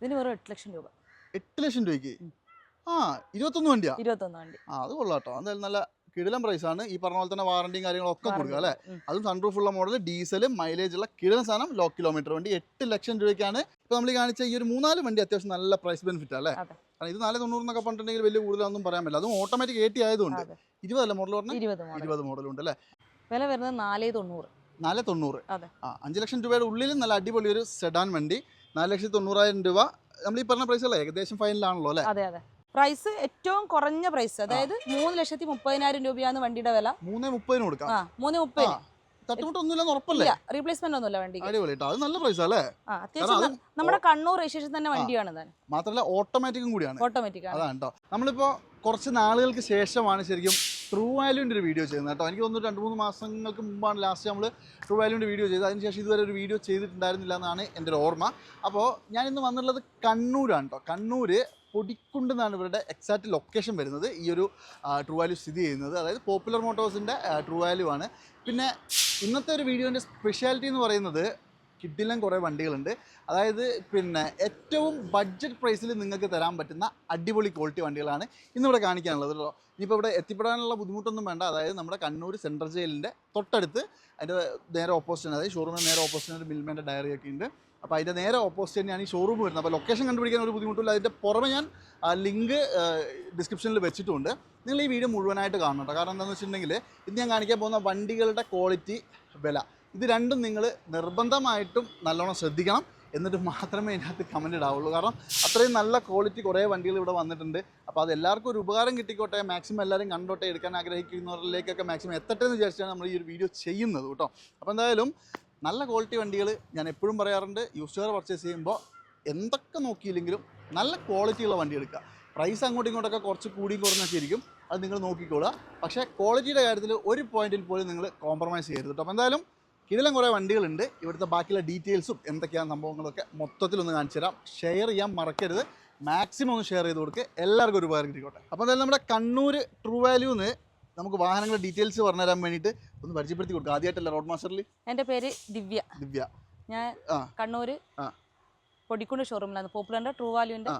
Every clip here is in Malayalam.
ഇതിന് വെറും എട്ട് ലക്ഷം രൂപ. എട്ട് ലക്ഷം രൂപയ്ക്ക്? ആ ഇരുപത്തൊന്ന് വണ്ടിയാ? ഇരുപത്തൊന്ന് വണ്ടി. ആ അത് കൊള്ളാട്ടോ. എന്തായാലും നല്ല കിടിലം പ്രൈസ് ആണ്. ഈ പറഞ്ഞ പോലെ തന്നെ വാറണ്ടിയും കാര്യങ്ങളൊക്കെ കൊടുക്കുക അല്ലേ. അതും സൺറൂഫ് ഉള്ള മോഡൽ ഡീസൽ മൈലേജ് ഉള്ള കിടിലം സാധനം ലോ കിലോമീറ്റർ വണ്ടി. എട്ട് ലക്ഷം രൂപയ്ക്കാണ്. ഇപ്പൊ നമ്മൾ കാണിച്ച ഈ ഒരു മൂന്നാൽ വണ്ടി അത്യാവശ്യം നല്ല പ്രൈസ് ബെനിഫിറ്റ് അല്ലേ? കാരണം ഇത് നാല് തൊണ്ണൂറ് എന്നൊക്കെ പറഞ്ഞിട്ടുണ്ടെങ്കിൽ വലിയ കൂടുതലൊന്നും പറയാൻ പറ്റില്ല. അതും ഓട്ടോമാറ്റിക് എ ടി ആയതുകൊണ്ട് ഇരുപതല്ല മോഡൽ പറഞ്ഞാൽ ഇരുപത് മോഡൽ ഉണ്ട് മോഡലുണ്ട് അല്ലേ? വില വരുന്നത് നാല് തൊണ്ണൂറ്. നാല് തൊണ്ണൂറ്. അഞ്ച് ലക്ഷം രൂപയുടെ ഉള്ളിൽ നല്ല അടിപൊളി ഒരു സെഡാൻ വണ്ടി. നാല് ലക്ഷത്തി തൊണ്ണൂറായിരം രൂപ. നമ്മൾ ഈ പറഞ്ഞ പ്രൈസ് അല്ലേ? ഏകദേശം ഫൈനലാണല്ലോ അല്ലേ? അതെ അതെ. പ്രൈസ് ഏറ്റവും കുറഞ്ഞ പ്രൈസ് അതായത് മൂന്ന് ലക്ഷത്തി മുപ്പതിനായിരം രൂപയാണ് വണ്ടിയുടെ വില. മൂന്നേ മുപ്പതിന് കൊടുക്കാം. മൂന്ന് മുപ്പത് തട്ടുമുട്ടൊന്നുമില്ലെന്ന് ഉറപ്പല്ലേ? റീപ്ലേസ്മെന്റ് ഒന്നുമില്ല വണ്ടിക്ക്. അടിപൊളി അത് നല്ല പ്രൈസ് അല്ലേ? അത്യാവശ്യം നമ്മുടെ കണ്ണൂർ രജിസ്ട്രേഷൻ തന്നെ വണ്ടിയാണ് മാത്രമല്ല ഓട്ടോമാറ്റിക്കും കൂടിയാണ്. ഓട്ടോമാറ്റിക് അതാണ് കേട്ടോ നമ്മളിപ്പോ കുറച്ച് നാളുകൾക്ക് ശേഷമാണ് ശരിക്കും ട്രൂ വാല്യൂന്റെ ഒരു വീഡിയോ ചെയ്യുന്നത് കേട്ടോ. എനിക്ക് തോന്നുന്നു രണ്ട് മൂന്ന് മാസങ്ങൾക്ക് മുമ്പാണ് ലാസ്റ്റ് നമ്മൾ ട്രൂ വാല്യൂന്റെ വീഡിയോ ചെയ്തത്. അതിനുശേഷം ഇതുവരെ ഒരു വീഡിയോ ചെയ്തിട്ടുണ്ടായിരുന്നില്ല എന്നാണ് എന്റെ ഒരു ഓർമ്മ. അപ്പോൾ ഞാൻ ഇന്ന് വന്നുള്ളത് കണ്ണൂരാണ് കേട്ടോ. കണ്ണൂർ പൊടിക്കുണ്ട് എന്നാണ് ഇവരുടെ എക്സാക്റ്റ് ലൊക്കേഷൻ വരുന്നത്. ഈ ഒരു ട്രൂ വാല്യൂ സ്ഥിതി ചെയ്യുന്നത്. അതായത് പോപ്പുലർ മോട്ടോഴ്സിന്റെ ട്രൂ വാല്യൂ ആണ്. പിന്നെ ഇന്നത്തെ ഒരു വീഡിയോന്റെ സ്പെഷ്യാലിറ്റി എന്ന് പറയുന്നത് കിഡിലും കുറേ വണ്ടികളുണ്ട്. അതായത് പിന്നെ ഏറ്റവും ബഡ്ജറ്റ് പ്രൈസിൽ നിങ്ങൾക്ക് തരാൻ പറ്റുന്ന അടിപൊളി ക്വാളിറ്റി വണ്ടികളാണ് ഇന്നിവിടെ കാണിക്കാനുള്ളത് കേട്ടോ ഇനിയിപ്പോൾ ഇവിടെ എത്തിപ്പെടാനുള്ള ബുദ്ധിമുട്ടൊന്നും വേണ്ട. അതായത് നമ്മുടെ കണ്ണൂർ സെൻട്രൽ ജയിലിന്റെ തൊട്ടടുത്ത് അതിന്റെ നേരെ ഓപ്പോസിറ്റ് അതായത് ഷോറൂമിന് നേരെ ഓപ്പോസിറ്റ് ഒരു മിൽമേന്റെ ഡയറി ഒക്കെ ഉണ്ട്. അപ്പോൾ അതിന്റെ നേരെ ഓപ്പോസിറ്റ് തന്നെയാണ് ഈ ഷോറൂം വരുന്നത്. അപ്പോൾ ലൊക്കേഷൻ കണ്ടുപിടിക്കാൻ ഒരു ബുദ്ധിമുട്ടില്ല. അതിന്റെ പുറമെ ഞാൻ ലിങ്ക് ഡിസ്ക്രിപ്ഷനിൽ വെച്ചിട്ടുണ്ട്. നിങ്ങൾ ഈ വീഡിയോ മുഴുവനായിട്ട് കാണണം കേട്ടോ കാരണം എന്താണെന്ന് വെച്ചിട്ടുണ്ടെങ്കിൽ ഇത് ഞാൻ കാണിക്കാൻ പോകുന്ന വണ്ടികളുടെ ക്വാളിറ്റി വില. ഇത് രണ്ടും നിങ്ങൾ നിർബന്ധമായിട്ടും നല്ലോണം ശ്രദ്ധിക്കണം എന്നിട്ട് മാത്രമേ ഇതിനകത്ത് കമന്റ് ഇടാവുള്ളൂ. കാരണം അത്രയും നല്ല ക്വാളിറ്റി കുറേ വണ്ടികൾ ഇവിടെ വന്നിട്ടുണ്ട്. അപ്പോൾ അത് എല്ലാവർക്കും ഒരു ഉപകാരം കിട്ടിക്കോട്ടെ. മാക്സിമം എല്ലാവരും കണ്ടോട്ടെ. എടുക്കാൻ ആഗ്രഹിക്കുന്നവരിലേക്കൊക്കെ മാക്സിമം എത്തട്ടെ എന്ന് വിചാരിച്ചാണ് നമ്മൾ ഈ ഒരു വീഡിയോ ചെയ്യുന്നത് കേട്ടോ. അപ്പോൾ എന്തായാലും നല്ല ക്വാളിറ്റി വണ്ടികൾ ഞാൻ എപ്പോഴും പറയാറുണ്ട്. യൂസ് കാർ പർച്ചേസ് ചെയ്യുമ്പോൾ എന്തൊക്കെ നോക്കിയില്ലെങ്കിലും നല്ല ക്വാളിറ്റിയുള്ള വണ്ടി എടുക്കുക. പ്രൈസ് അങ്ങോട്ടും ഇങ്ങോട്ടൊക്കെ കുറച്ച് കൂടിയും കുറഞ്ഞൊക്കെ ഇരിക്കും അത് നിങ്ങൾ നോക്കിക്കോളുക. പക്ഷേ ക്വാളിറ്റിയുടെ കാര്യത്തിൽ ഒരു പോയിന്റിൽ പോലും നിങ്ങൾ കോംപ്രമൈസ് ചെയ്യരുത് കേട്ടോ. അപ്പോൾ എന്തായാലും ഇതിലും കുറേ വണ്ടികളുണ്ട്. ഇവിടുത്തെ ബാക്കിയുള്ള ഡീറ്റെയിൽസും എന്തൊക്കെയാണ് സംഭവങ്ങളൊക്കെ മൊത്തത്തിലൊന്ന് കാണിച്ചു തരാം. ഷെയർ ചെയ്യാൻ മറക്കരുത്. മാക്സിമം ഒന്ന് ഷെയർ ചെയ്ത് കൊടുക്കുക എല്ലാവർക്കും ഒരു ഉപകാരം കിട്ടിക്കോട്ടെ അപ്പോൾ എന്തായാലും നമ്മുടെ കണ്ണൂർ ട്രൂ വാല്യൂന്ന് നമുക്ക് വാഹനങ്ങളുടെ ഡീറ്റെയിൽസ് പറഞ്ഞു തരാൻ വേണ്ടിയിട്ട് ഒന്ന് പരിചയപ്പെടുത്തി കൊടുക്കുക ആദ്യമായിട്ടല്ല റോഡ് മാസ്റ്ററിൽ എന്റെ പേര് ദിവ്യ. ദിവ്യ. ഞാൻ കണ്ണൂർ. പൊടിക്കുണ്ട് ഷോറൂമിലാണ് പോപ്പുലറിന്റെ ട്രൂ വാല്യൂന്റെ ആ.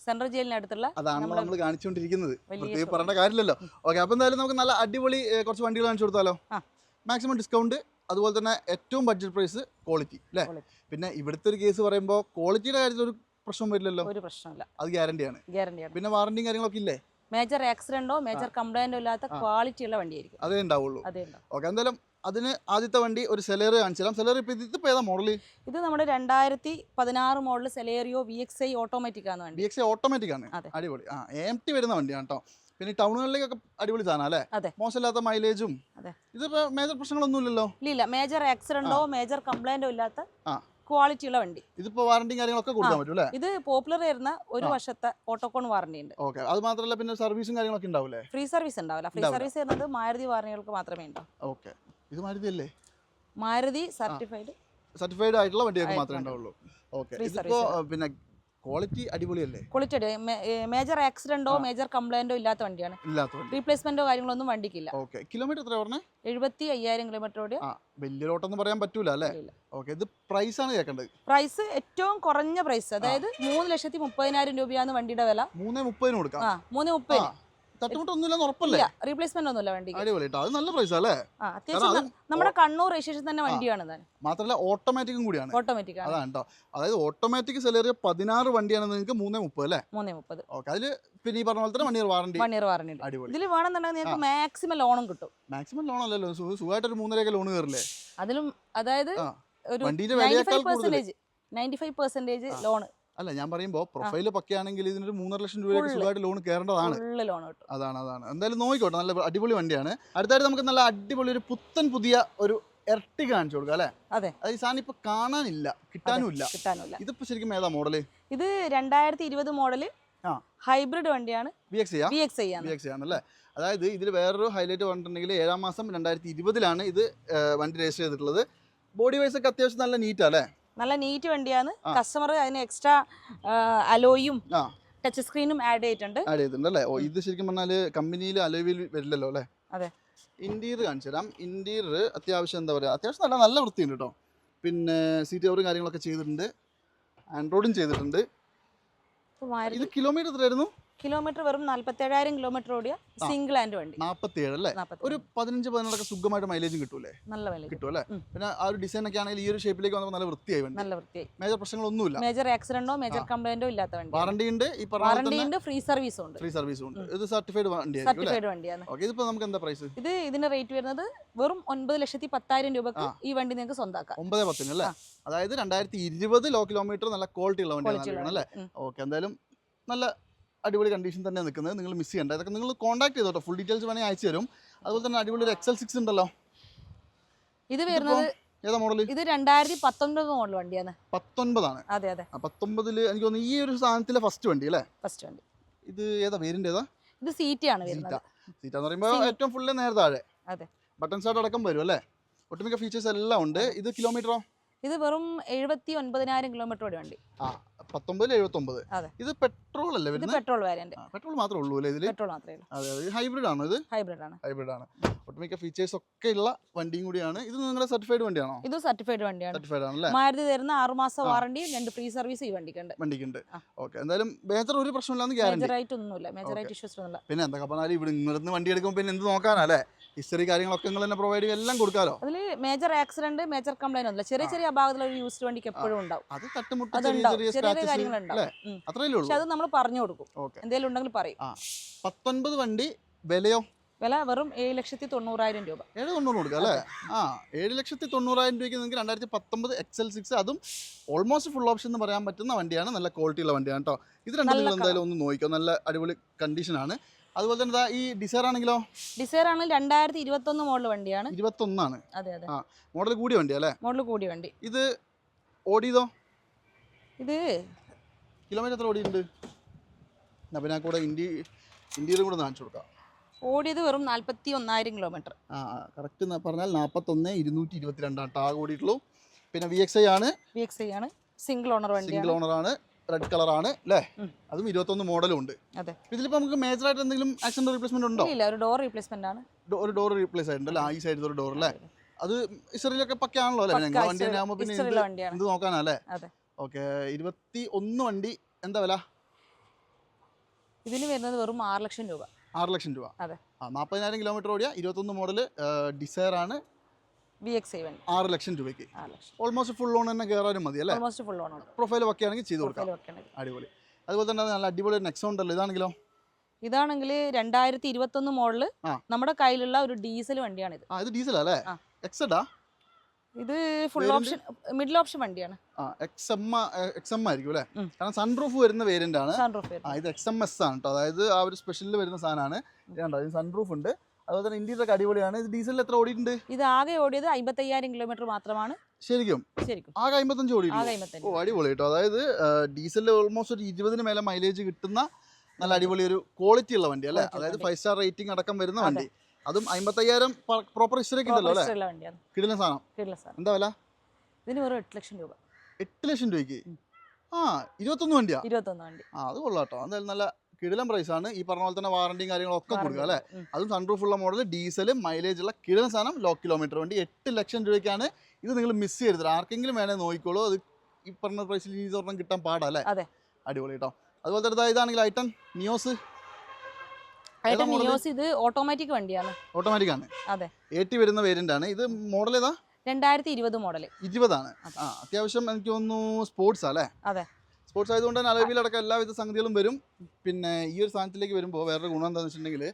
സെൻട്രൽ ജയിലിനടുത്തുള്ള അതാണ് നമ്മൾ കാണിച്ചുകൊണ്ടിരിക്കുന്നത്. പ്രത്യേകം പറയേണ്ട കാര്യമില്ലല്ലോ. ഓക്കെ അപ്പോൾ എന്തായാലും നമുക്ക് നല്ല അടിപൊളി കുറച്ച് വണ്ടികൾ കാണിച്ചു കൊടുത്താലോ? ആ. മാക്സിമം ഡിസ്കൗണ്ട് അതുപോലെ തന്നെ ഏറ്റവും ബഡ്ജറ്റ് പ്രൈസ് ക്വാളിറ്റി അല്ലേ? പിന്നെ ഇവിടുത്തെ ഒരു കേസ് പറയുമ്പോൾ ക്വാളിറ്റിയുടെ കാര്യത്തിൽ ഒരു പ്രശ്നം വരില്ലല്ലോ? ഒരു പ്രശ്നമില്ല. അത് ഗ്യാരണ്ടിയാണ് ഗ്യാരണ്ടിയാണ് പിന്നെ വാറണ്ടിയും കാര്യങ്ങളൊക്കെ ഇല്ലേ? മേജർ ആക്സിഡന്റോ മേജർ കംപ്ലൈന്റോ ഇല്ലാത്ത ക്വാളിറ്റി ഉള്ള വണ്ടിയായിരിക്കും. അതേ ഉണ്ടാവുള്ളൂ. ഓക്കെ എന്തായാലും അതിന് ആദ്യത്തെ വണ്ടി ഒരു സെലറി കാണിച്ചു തരാം. സെലറി ഇപ്പോൾ ഇതിപ്പോൾ ഏതാ മോഡൽ ഇത് നമ്മുടെ രണ്ടായിരത്തി പതിനാറ് model Celerio V X I automatic ആണ് വണ്ടി വി എക്സ് ഓട്ടോമാറ്റിക് ആണ്. അടിപൊളി. ആ എം ടി വരുന്ന വണ്ടിയാണ് കേട്ടോ പിന്നെ ടൗണുകളിലേക്കൊക്കെ അടിപൊളി സാധനം അല്ലേ. മോശമില്ലാത്ത മൈലേജും. അതെ. മേജർ പ്രശ്നങ്ങളൊന്നും ഇല്ലല്ലോ ഇല്ല മേജർ ആക്സിഡന്റോ മേജർ കംപ്ലൈന്റോ ഇല്ലാത്ത. ക്വാളിറ്റി ഉള്ള വണ്ടി. ഇതിപ്പോ വാറണ്ടിയും കാര്യങ്ങളൊക്കെ കൊടുക്കാൻ പറ്റും അല്ലേ? ഇത് പോപ്പുലർ വരുന്ന ഒരു വർഷത്തെ ഓട്ടോകോൺ വാറണ്ടി ഉണ്ട്. ഓക്കെ. അത് മാത്രമല്ല പിന്നെ സർവീസും കാര്യങ്ങളൊക്കെ ഉണ്ടാവില്ലേ ഫ്രീ സർവീസ് ഉണ്ടാവില്ല. ഫ്രീ സർവീസ് വരുന്നത് മാരുതി വാറണ്ടികൾക്ക് മാത്രമേ ഉണ്ടാവൂ. ഓക്കെ. ഇത് മാരുതി അല്ലേ? മാരുതി സർട്ടിഫൈഡ് സർട്ടിഫൈഡ് ആയിട്ടുള്ള വണ്ടിയൊക്കെ മാത്രമേ ഉണ്ടാവുള്ളൂ. ഓക്കെ. ഇതിപ്പോ പിന്നെ ക്വാളിറ്റി അടിപൊളിയല്ലേ? ക്വാളിറ്റി മേജർ ആക്സിഡന്റോ മേജർ കംപ്ലൈന്റോ ഇല്ലാത്ത വണ്ടിയാണ്. റീപ്ലേസ്മെന്റോ കാര്യങ്ങളൊന്നും വണ്ടിക്കില്ല. ഓക്കെ കിലോമീറ്റർ എത്ര പറഞ്ഞേ? എഴുപത്തി അയ്യായിരം കിലോമീറ്ററോട് ഓട്ടം എന്ന് പറയാൻ പറ്റൂല അല്ലേ? ഓക്കെ ഇത് പ്രൈസ് ആണ് കേൾക്കേണ്ടത് പ്രൈസ് ഏറ്റവും കുറഞ്ഞ പ്രൈസ് അതായത് മൂന്ന് ലക്ഷത്തി മുപ്പതിനായിരം രൂപയാണ് വണ്ടിയുടെ വില. മൂന്നേ മുപ്പതിന് കൊടുക്കാം. മൂന്ന് മുപ്പതിന്. തട്ടുമുട്ടൊന്നുമില്ലെന്ന് ഉറപ്പല്ലേ? റീപ്ലേസ്മെന്റ് ഒന്നുമില്ല വണ്ടിക്ക്. അടിപൊളി കേട്ടോ അത് നല്ല പ്രൈസ് അല്ലേ? അത്യാവശ്യം നമ്മുടെ കണ്ണൂർ രജിസ്ട്രേഷൻ തന്നെ വണ്ടിയാണ് മാത്രമല്ല ഓട്ടോമാറ്റിക്കും കൂടിയാണ്. ഓട്ടോമാറ്റിക് അതാണ് കേട്ടോ അതായത് ഓട്ടോമാറ്റിക് സെലറിയ പതിനാറ് വണ്ടിയാണ് നിങ്ങൾക്ക് മൂന്നേ മുപ്പത് അല്ലേ? മൂന്നേ മുപ്പത്. ഓക്കെ അതിൽ പിന്നെ ഈ പറഞ്ഞ പോലെ തന്നെ one year warranty one year warranty അടിപൊളി. ഇതിൽ വേണമെന്നുണ്ടെങ്കിൽ നിങ്ങൾക്ക് മാക്സിമം ലോണും കിട്ടും. മാക്സിമം ലോൺ അല്ലല്ലോ. സുഖമായിട്ട് ഒരു മൂന്നരയൊക്കെ ലോൺ കയറില്ലേ അതിലും അതായത് ഒരു ninety five percentage ninety five percentage loan അല്ല ഞാൻ പറയുമ്പോൾ പ്രൊഫൈൽ പക്കയാണെങ്കിൽ ഇതിനൊരു മൂന്നര ലക്ഷം രൂപയൊക്കെ. സുഖമായിട്ട് ലോൺ കയറേണ്ടതാണ് ലോൺ അതാണ് അതാണ്. എന്തായാലും നോക്കിക്കോട്ടെ നല്ല അടിപൊളി വണ്ടിയാണ്. അടുത്തായിട്ട് നമുക്ക് നല്ല അടിപൊളി ഒരു പുത്തൻ പുതിയ ഒരു എർട്ടി കാണിച്ചു കൊടുക്കുക അല്ലേ? അതെ. അത് ഈ സാധനം ഇപ്പൊ കാണാനില്ല കിട്ടാനുമില്ല. കിട്ടാനുമില്ല. ഇതിപ്പോ ശരിക്കും ഏതാ മോഡൽ? ഇത് രണ്ടായിരത്തി ഇരുപത് മോഡൽ. ഹൈബ്രിഡ് വണ്ടിയാണ്. ആണല്ലേ? അതായത് ഇതിൽ വേറൊരു ഹൈലൈറ്റ് പറഞ്ഞിട്ടുണ്ടെങ്കിൽ ഏഴാം മാസം രണ്ടായിരത്തി ഇരുപതിലാണ് ഇത് വണ്ടി രജിസ്റ്റർ ചെയ്തിട്ടുള്ളത്. ബോഡി വൈസ് ഒക്കെ അത്യാവശ്യം നല്ല നീറ്റ് അല്ലേ? നല്ല നീറ്റ് വണ്ടിയാണ്. കസ്റ്റമർ അതിന് എക്സ്ട്രാ അലോയും. ടച്ച് സ്ക്രീനും ആഡ് ചെയ്തിട്ടുണ്ട്. ആഡ് ചെയ്തിട്ടുണ്ട് അല്ലേ? ഓ ഇത് ശരിക്കും പറഞ്ഞാൽ കമ്പനിയിൽ അലോയിൽ വരില്ലല്ലോ അല്ലേ? അതെ. ഇന്റീരിയർ കാണിച്ചു തരാം. ഇന്റീരിയർ അത്യാവശ്യം എന്താ പറയുക അത്യാവശ്യം നല്ല നല്ല വൃത്തിയുണ്ട് കേട്ടോ പിന്നെ സീറ്റ് കവറും കാര്യങ്ങളൊക്കെ ചെയ്തിട്ടുണ്ട്. ആൻഡ്രോയിഡും ചെയ്തിട്ടുണ്ട്. ഇത് കിലോമീറ്റർ എത്രയായിരുന്നു? കിലോമീറ്റർ വെറും നാല്പത്തേഴായിരം കിലോമീറ്റർ ഓടിയ സിംഗിൾ ഹാൻഡ് വണ്ടി. നാൽപ്പത്തി ഏഴ് അല്ലേ ഒരു പതിനഞ്ച് പതിനാറൊക്കെ സുഖമായിട്ട് മൈലേജും കിട്ടൂലേ? നല്ല മൈലേജ് കിട്ടും അല്ലേ? പിന്നെ ആ ഒരു ഡിസൈൻ ഒക്കെ ആണെങ്കിൽ ഈ ഒരു ഷേപ്പിലേക്ക് വന്നപ്പോൾ നല്ല വൃത്തിയായി വണ്ടി. നല്ല വൃത്തിയായി. മേജർ പ്രശ്നങ്ങളൊന്നുമില്ല. മേജർ ആക്സിഡന്റോ മേജർ കംപ്ലൈന്റോ ഇല്ലാത്ത വണ്ടി വാറണ്ടി ഉണ്ട് ഈ വാറണ്ടി ഉണ്ട് ഫ്രീ സർവീസും ഉണ്ട്. ഫ്രീ സർവീസും ഉണ്ട്. ഇത് സർട്ടിഫൈഡ് വണ്ടി ആയിരിക്കും സർട്ടിഫൈഡ് വണ്ടിയാണ്. ഓക്കെ ഇതിപ്പോ നമുക്ക് എന്താ പ്രൈസ് ഇത് ഇതിന്റെ റേറ്റ് വരുന്നത് വെറും ഒൻപത് ലക്ഷത്തി പത്തായിരം രൂപക്ക് ഈ വണ്ടി നിങ്ങൾക്ക് സ്വന്താക്കാം. ഒമ്പത് പത്തിന് അല്ലേ? അതായത് രണ്ടായിരത്തി ഇരുപത് ലോ കിലോമീറ്റർ നല്ല ക്വാളിറ്റി ഉള്ള വണ്ടിയാണ് അല്ലേ? വണ്ടി. ആണല്ലേ ഓക്കെ എന്തായാലും നല്ല അടിപൊളി കണ്ടീഷൻ തന്നെ നിൽക്കുന്നത്. നിങ്ങൾ മിസ് ചെയ്യണ്ട. ഇതൊക്കെ നിങ്ങൾ കോൺടാക്ട് ചെയ്തോട്ടോ ഫുൾ ഡീറ്റെയിൽസ് വേണമെങ്കിൽ അയച്ചു തരും. അതുപോലെ തന്നെ അടിപൊളി ഒരു എക്സൽ സിക്സ് ഉണ്ടല്ലോ. ഇത് വരുന്നത് ഏതാ മോഡൽ ഇത് രണ്ടായിരത്തി പത്തൊൻപത് മോഡൽ വണ്ടിയാണ്. പത്തൊൻപതാണ്. അതെ അതെ. പത്തൊമ്പതിൽ എനിക്ക് തോന്നുന്നു ഈ ഒരു സാധനത്തിലെ ഫസ്റ്റ് വണ്ടി അല്ലേ? ഫസ്റ്റ് വണ്ടി. ഇത് ഏതാ? വേരിന്റെ ഏതാ? ഇത് സീറ്റ് ആണ് വരുന്നത്. സീറ്റ സീറ്റ എന്ന് പറയുമ്പോൾ ഏറ്റവും ഫുള്ള് നേരെ താഴെ. അതെ. ബട്ടൺ സ്റ്റാർട്ട് അടക്കം വരും അല്ലേ? ഒട്ടുമിക്ക ഫീച്ചേഴ്സ് എല്ലാം ഉണ്ട്. ഇത് കിലോമീറ്ററോ ഇത് വെറും എഴുപത്തി ഒൻപതിനായിരം കിലോമീറ്റർ ഓടി വണ്ടി. പത്തൊമ്പതിൽ എഴുപത്തൊമ്പത്. ഇത് പെട്രോൾ അല്ലേ ഇത് പെട്രോൾ വേരിയന്റ് പെട്രോൾ മാത്രമേ ഉള്ളൂ അല്ലേ ഇതിൽ പെട്രോൾ മാത്രമേ ഉള്ളൂ. ഹൈബ്രിഡ് ആണോ ഇത്? ഹൈബ്രിഡ് ആണ്. ഹൈബ്രിഡ് ആണ്. ഒട്ടുമിക്ക ഫീച്ചേഴ്സ് ഒക്കെ ഉള്ള വണ്ടിയും കൂടിയാണ്. ഇത് നിങ്ങളുടെ സർട്ടിഫൈഡ് വണ്ടിയാണോ? ഇത് സർട്ടിഫൈഡ് വണ്ടിയാണ്. സർട്ടിഫൈഡ് ആണല്ലേ? മാരുതി തരുന്ന ആറുമാസം വാറണ്ടിയും രണ്ട് ഫ്രീ സർവീസ് ഈ വണ്ടിക്കുണ്ട്. വണ്ടിക്കുണ്ട്. ഓക്കെ എന്തായാലും മേജർ ഒരു പ്രശ്നമില്ലാന്ന് ഗ്യാരണ്ടി മേജർ ആയിട്ട് ഒന്നുമില്ല. മേജർ ആയിട്ട് ഇഷ്യൂസ് ഒന്നുമില്ല. പിന്നെ എന്താ പറഞ്ഞാലും ഇവിടെ ഇങ്ങോട്ട് വണ്ടി എടുക്കുമ്പോൾ പിന്നെ എന്ത് നോക്കാനല്ലേ ഹിസ്റ്ററി കാര്യങ്ങളൊക്കെ നിങ്ങൾ തന്നെ പ്രൊവൈഡ് ചെയ്യും എല്ലാം കൊടുക്കാലോ? അതിൽ മേജർ ആക്സിഡന്റ് മേജർ കംപ്ലൈന്റ് ഒന്നുമില്ല. ചെറിയ ചെറിയ ഭാഗത്തുള്ള ഒരു യൂസ്ഡ് വണ്ടിക്ക് എപ്പോഴും ഉണ്ടാവും. അത് തട്ടുമുട്ട് ചെറിയ അതുണ്ടാവും. കാര്യങ്ങളുണ്ടാവും. പക്ഷെ അത് നമ്മൾ പറഞ്ഞു കൊടുക്കും. എന്തെങ്കിലും ഉണ്ടെങ്കിൽ പറയും. പത്തൊൻപത് വണ്ടി വിലയോ? വില വെറും ഏഴ് ലക്ഷത്തി തൊണ്ണൂറായിരം രൂപ. ഏഴ് തൊണ്ണൂറ് കൊടുക്കുക അല്ലേ ആ ഏഴ് ലക്ഷത്തി തൊണ്ണൂറായിരം രൂപയ്ക്ക് നിങ്ങൾക്ക് രണ്ടായിരത്തി പത്തൊമ്പത് എക്സ് എൽ സിക്സ് അതും ഓൾമോസ്റ്റ് ഫുൾ ഓപ്ഷൻ എന്ന് പറയാൻ പറ്റുന്ന വണ്ടിയാണ്. നല്ല ക്വാളിറ്റി ഉള്ള വണ്ടിയാണ് കേട്ടോ. ഇത് രണ്ടും നിങ്ങൾ എന്തായാലും ഒന്ന് നോക്കിക്കോ നല്ല അടിപൊളി കണ്ടീഷനാണ് അതുപോലെ തന്നെ ഈ ഡിസൈർ ആണെങ്കിലോ? ഡിസൈർ ആണ് രണ്ടായിരത്തി ഇരുപത്തി ഒന്ന് മോഡൽ വണ്ടിയാണ്. ഇരുപത്തൊന്നാണ്. അതെ അതെ. ആ മോഡൽ കൂടിയ വണ്ടി അല്ലേ? മോഡൽ കൂടിയ വണ്ടി. ഇത് ഓടിയതോ? ഇത് കിലോമീറ്റർ എത്ര ഓടിയിട്ടുണ്ട്? എന്നാ പിന്നെ കൂടെ ഇന്ത്യ ഇന്ത്യയിലും കൂടെ കാണിച്ചു കൊടുക്കാം. ഓടിയത് വെറും നാൽപ്പത്തി ഒന്നായിരം കിലോമീറ്റർ. ആ കറക്റ്റ് പറഞ്ഞാൽ നാൽപ്പത്തൊന്ന് ഇരുന്നൂറ്റി ഇരുപത്തിരണ്ടാണ് ടാഗ് ഓടിയിട്ടുള്ളൂ. പിന്നെ വി എക്സ് ഐ ആണ്. വി എക്സ് ഐ ആണ്. സിംഗിൾ ഓണർ വണ്ടി സിംഗിൾ ഓണർ ആണ്. റെഡ് കളർ ആണ് അല്ലേ. അതും ഇരുപത്തൊന്ന് മോഡലും ഉണ്ട്. ഇതിലിപ്പോ നമുക്ക് മേജർ ആയിട്ട് എന്തെങ്കിലും ആക്സിഡന്റ് റീപ്ലേസ്മെന്റ് ഉണ്ടോ? ഇല്ല ഒരു ഡോർ റീപ്ലേസ്മെന്റ് ആണ്. ഒരു ഡോർ റീപ്ലേസ് ആയിട്ടുണ്ട് അല്ലേ ആ ഈ സൈഡിൽ ഒരു ഡോർ അല്ലേ അത്. ഇസറിലൊക്കെ പക്കയാണല്ലോ അല്ലേ ഞങ്ങൾ വണ്ടി തന്നെ ആകുമ്പോൾ പിന്നെ എന്ത് നോക്കാനല്ലേ ഓക്കെ ഇരുപത്തി ഒന്ന് വണ്ടി എന്താ വില? ഇതിന് വരുന്നത് വെറും ആറ് ലക്ഷം രൂപ. ആറ് ലക്ഷം രൂപ. അതെ. ആ നാൽപ്പതിനായിരം കിലോമീറ്റർ ഓടിയ ഇരുപത്തൊന്ന് മോഡൽ ഡിസയർ ആണ്. വി എക്സ് വണ്ടി. ആറ് ലക്ഷം രൂപയ്ക്ക്. ഓൾമോസ്റ്റ് ഫുൾ ലോൺ തന്നെ കയറാനും മതി അല്ലേ? ഓൾമോസ്റ്റ് ഫുൾ ഓണർ പ്രൊഫൈൽ ഒക്കെ ആണെങ്കിൽ ചെയ്ത് കൊടുക്കാം. അടിപൊളി. അതുപോലെ തന്നെ നല്ല അടിപൊളി നെക്സോൺ ഉണ്ടല്ലോ. ഇതാണെങ്കിലോ? ഇതാണെങ്കിൽ രണ്ടായിരത്തി ഇരുപത്തി ഒന്ന് മോഡൽ നമ്മുടെ കയ്യിലുള്ള ഒരു ഡീസൽ വണ്ടിയാണ് ആ ഇത് ഡീസൽ അല്ലേ. എക്സഡാ ഇത് ഫുൾ ഓപ്ഷൻ മിഡിൽ ഓപ്ഷൻ വണ്ടിയാണ്. ആയിരിക്കും അല്ലേ? കാരണം സൺറൂഫ് വരുന്ന വേരിയന്റ് ആണ്. ഇത് എക്സ് എം എസ് ആണ് കേട്ടോ അതായത് ആ ഒരു സ്പെഷ്യലിൽ വരുന്ന സാധനമാണ്. ഇത് സൺറൂഫ് ഉണ്ട്. അതുപോലെ തന്നെ ഇന്ത്യയിലെ ഒക്കെ അടിപൊളിയാണ്. ഇത് ഡീസലിൽ എത്ര ഓടിയിട്ടുണ്ട്? ഇത് ആകെ ഓടിയത് അമ്പത്തയ്യായിരം കിലോമീറ്റർ മാത്രമാണ്. ശരിക്കും? ശരിക്കും. ആകെ അമ്പത്തഞ്ച് ഓടി ആകെ ഓ അടിപൊളി കേട്ടോ. അതായത് ഡീസലിൽ ഓൾമോസ്റ്റ് ഒരു ഇരുപതിന് മേലെ മൈലേജ് കിട്ടുന്ന നല്ല അടിപൊളി ഒരു ക്വാളിറ്റി ഉള്ള വണ്ടി അല്ലേ? Quality അതായത്. ഫൈവ് സ്റ്റാർ റേറ്റിംഗ് അടക്കം വരുന്ന വണ്ടി. അതും അമ്പത്തയ്യായിരം പ്രോപ്പർ ഹിസ്റ്ററി ഉണ്ടല്ലോ അല്ലേ? ഉള്ള വണ്ടിയാണ്. കിടിലൻ സാധനം. കിട്ടില്ല സാർ എന്താ വില? ഇതിന് വെറും എട്ട് ലക്ഷം രൂപ. എട്ട് ലക്ഷം രൂപയ്ക്ക്? ആ ഇരുപത്തൊന്ന് വണ്ടിയാ? ഇരുപത്തൊന്ന് വണ്ടി. ആ അത് കൊള്ളാം കേട്ടോ. എന്തായാലും നല്ല കിടിലൻ പ്രൈസ് ആണ്. ഈ പറഞ്ഞ പോലെ തന്നെ വാറണ്ടിയും കാര്യങ്ങളൊക്കെ കൊടുക്കുക അല്ലേ. അതും സൺറൂഫ് ഉള്ള മോഡൽ ഡീസൽ മൈലേജ് ഉള്ള കിടിലൻ സാധനം ലോ കിലോമീറ്റർ വണ്ടി. എട്ട് ലക്ഷം രൂപയ്ക്കാണ്. ഇത് നിങ്ങൾ മിസ് ചെയ്യരുത്. ആർക്കെങ്കിലും വേണേൽ നോക്കിക്കോളൂ. അത് ഈ പറഞ്ഞ പ്രൈസിൽ ഈ സ്വർണം കിട്ടാൻ പാടാ അല്ലേ? അതെ. അടിപൊളി കേട്ടോ അതുപോലെ തന്നെ ഇതാണെങ്കിൽ ഐട്ടൺ ആയിട്ട് നിയോസ് ഇത് ഓട്ടോമാറ്റിക് വണ്ടിയാണ്. ഓട്ടോമാറ്റിക് ആണ്. അതെ. ഏറ്റി വരുന്ന വേരിയന്റ് ആണ്. ഇത് മോഡൽ ഏതാ? രണ്ടായിരത്തി ഇരുപത് മോഡൽ ഇരുപതാണ്. ആ അത്യാവശ്യം എനിക്ക് തോന്നുന്നു സ്പോർട്സ് അല്ലേ? അതെ. സ്പോർട്സ് ആയതുകൊണ്ട് തന്നെ അലവിലടക്കം എല്ലാവിധ സംഗതികളും വരും. പിന്നെ ഈ ഒരു സാധനത്തിലേക്ക് വരുമ്പോൾ വേറൊരു ഗുണം എന്താണെന്ന് വെച്ചിട്ടുണ്ടെങ്കിൽ